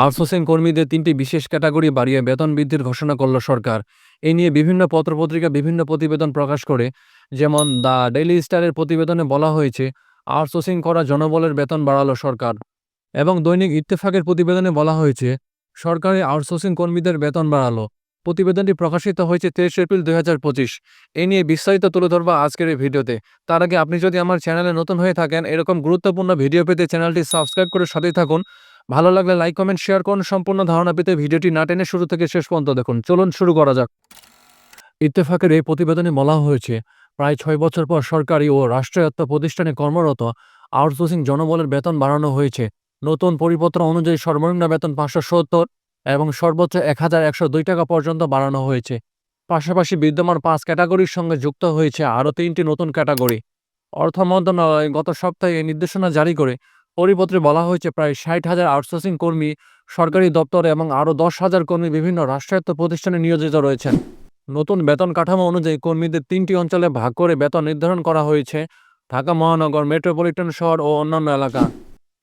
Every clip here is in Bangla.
আউটসোর্সিং কর্মীদের তিনটি বিশেষ ক্যাটাগরি বাড়িয়ে বেতন বৃদ্ধির ঘোষণা করল সরকার। এ নিয়ে বিভিন্ন পত্রপত্রিকা বিভিন্ন প্রতিবেদন প্রকাশ করে, যেমন দ্য ডেইলি স্টারের প্রতিবেদনে বলা হয়েছে আউটসোর্সিং করা জনবলের বেতন বাড়ালো সরকার। এবং দৈনিক ইত্তেফাকের প্রতিবেদনে বলা হয়েছে, সরকারি আউটসোর্সিং কর্মীদের বেতন বাড়ালো। প্রতিবেদনটি প্রকাশিত হয়েছে তেইশ এপ্রিল দুই হাজার পঁচিশ। এ নিয়ে বিস্তারিত তুলে ধরবা আজকের এই ভিডিওতে। তার আগে আপনি যদি আমার চ্যানেলে নতুন হয়ে থাকেন, এরকম গুরুত্বপূর্ণ ভিডিও পেতে চ্যানেলটি সাবস্ক্রাইব করে সাথেই থাকুন। ভালো লাগলে লাইক কমেন্ট শেয়ার করুন। সম্পূর্ণ ধারণা পেতে ভিডিওটি না টেনে শুরু থেকে শেষ পর্যন্ত দেখুন। চলুন শুরু করা যাক। ইত্তেফাকের এই প্রতিবেদনে বলা হয়েছে, প্রায় ছয় বছর পর সরকারি ও রাষ্ট্রায়ত্ত প্রতিষ্ঠানে কর্মরত আউটসোর্সিং জনবলের বেতন বাড়ানো হয়েছে। নতুন পরিপত্র অনুযায়ী সর্বনিম্ন বেতন পাঁচশো সত্তর এবং সর্বোচ্চ এক হাজার একশো দুই টাকা পর্যন্ত বাড়ানো হয়েছে। পাশাপাশি বিদ্যমান পাঁচ ক্যাটাগরির সঙ্গে যুক্ত হয়েছে আরও তিনটি নতুন ক্যাটাগরি। অর্থ মন্ত্রণালয় গত সপ্তাহে এই নির্দেশনা জারি করে পরিপত্রে বলা হয়েছে, প্রায় ষাট হাজার আউটসোর্সিং কর্মী সরকারি দপ্তরে এবং আরও দশ হাজার কর্মী বিভিন্ন রাষ্ট্রায়ত্ত প্রতিষ্ঠানে নিয়োজিত রয়েছেন। নতুন বেতন কাঠামো অনুযায়ী কর্মীদের তিনটি অঞ্চলে ভাগ করে বেতন নির্ধারণ করা হয়েছে, ঢাকা মহানগর মেট্রোপলিটন শহর ও অন্যান্য এলাকা।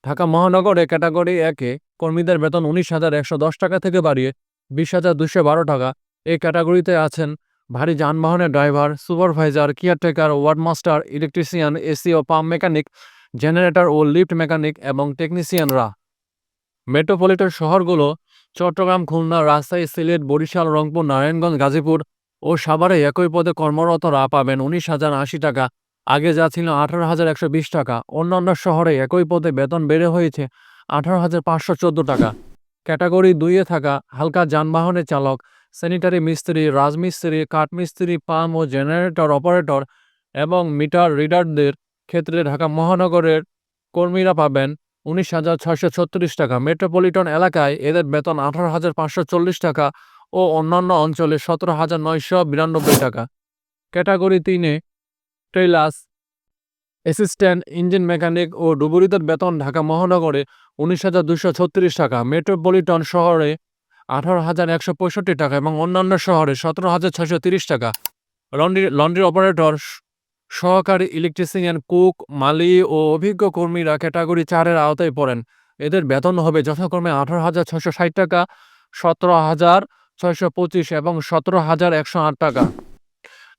ঢাকা মহানগরে ক্যাটাগরি একে কর্মীদের বেতন উনিশ হাজার একশো দশ টাকা থেকে বাড়িয়ে বিশ হাজার দুশো বারো টাকা। এই ক্যাটাগরিতে আছেন ভারী যানবাহনের driver, supervisor, caretaker ward master electrician, AC ও পাম্প মেকানিক জেনারেটর ও লিফট মেকানিক এবং টেকনিশিয়ানরা। মেট্রোপলিটন শহরগুলো চট্টগ্রাম, খুলনা, রাজশাহী, সিলেট, বরিশাল, রংপুর, নারায়ণগঞ্জ, গাজীপুর ও সাভারে একই পদে কর্মরতরা পাবেন উনিশ হাজার আশি টাকা। আগে যা ছিল আঠারো হাজার একশো বিশ টাকা। অন্যান্য শহরে একই পদে বেতন বেড়ে হয়েছে আঠারো হাজার পাঁচশো চোদ্দ টাকা। ক্যাটাগরি দুইয়ে থাকা হালকা যানবাহনের চালক, স্যানিটারি মিস্ত্রি, রাজমিস্ত্রি, কাঠমিস্ত্রি পাম্প ও জেনারেটর অপারেটর এবং মিটার রিডারদের ক্ষেত্রে ঢাকা মহানগরের কর্মীরা পাবেন উনিশ হাজার ছয়শো ছত্রিশ টাকা। মেট্রোপলিটন এলাকায় এদের বেতন আঠারো হাজার পাঁচশো চল্লিশ টাকা ও অন্যান্য অঞ্চলে সতেরো হাজার নয়শো বিরানব্বই টাকা। ক্যাটাগরি তিনে ট্রেলাস অ্যাসিস্ট্যান্ট, ইঞ্জিন মেকানিক ও ডুবুরিদের বেতন ঢাকা মহানগরে উনিশ হাজার দুশো ছত্রিশ টাকা। মেট্রোপলিটন শহরে আঠারো হাজার একশো পঁয়ষট্টি টাকা এবং অন্যান্য শহরে সতেরো হাজার ছয়শো তিরিশ টাকা। লন্ড্রি লন্ড্রি অপারেটর সহকারী ইলেকট্রিশিয়ান কুক, মালি ও অভিজ্ঞ কর্মীরা ক্যাটাগরি চারের আওতায় পড়েন। এদের বেতন হবে যথাক্রমে আঠারো হাজার ছয়শো ষাট টাকা, সতেরো হাজার ছয়শো পঁচিশ এবং সতেরো হাজার একশো আট টাকা।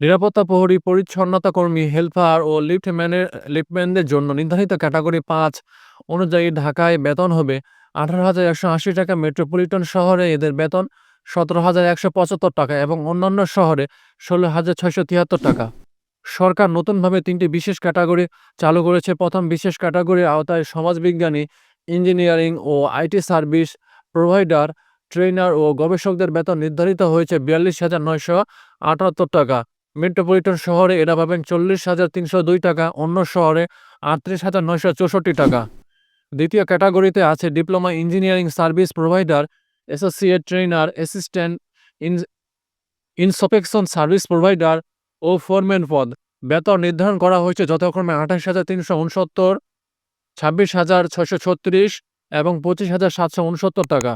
নিরাপত্তা, প্রহরী, পরিচ্ছন্নতা কর্মী, হেল্পার ও লিফটম্যানের লিফটম্যানদের জন্য নির্ধারিত ক্যাটাগরি পাঁচ অনুযায়ী ঢাকায় বেতন হবে আঠারো হাজার একশো আশি টাকা, মেট্রোপলিটন শহরে এদের বেতন সতেরো হাজার একশো পঁচাত্তর টাকা এবং অন্যান্য শহরে ষোলো হাজার ছয়শো তিয়াত্তর টাকা। সরকার নতুনভাবে তিনটি বিশেষ ক্যাটাগরি চালু করেছে। প্রথম বিশেষ ক্যাটাগরির আওতায় সমাজবিজ্ঞানী, ইঞ্জিনিয়ারিং ও আইটি সার্ভিস প্রোভাইডার ট্রেনার ও গবেষকদের বেতন নির্ধারিত হয়েছে বিয়াল্লিশ হাজার নয়শো আটাত্তর টাকা। মেট্রোপলিটন শহরে এরা পাবেন চল্লিশ হাজার তিনশো দুই টাকা, অন্য শহরে আটত্রিশ হাজার নয়শো চৌষট্টি টাকা। দ্বিতীয় ক্যাটাগরিতে আছে diploma engineering service provider associate trainer assistant in, inspection service provider O foreman পদ। বেতন নির্ধারণ করা হয়েছে যথাক্রমে আঠাশ হাজার তিনশো উনসত্তর, ছাব্বিশ হাজার ছয়শো ছত্রিশ এবং পঁচিশ হাজার সাতশো উনসত্তর টাকা।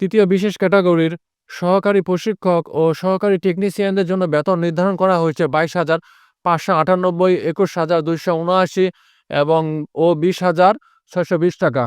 তৃতীয় বিশেষ ক্যাটাগরির সহকারী প্রশিক্ষক ও সহকারী টেকনিশিয়ানদের জন্য বেতন নির্ধারণ করা হয়েছে বাইশ হাজার পাঁচশো আটানব্বই, একুশ হাজার দুইশো উনআশি এবং ও বিশ হাজার ছয়শো বিশ টাকা।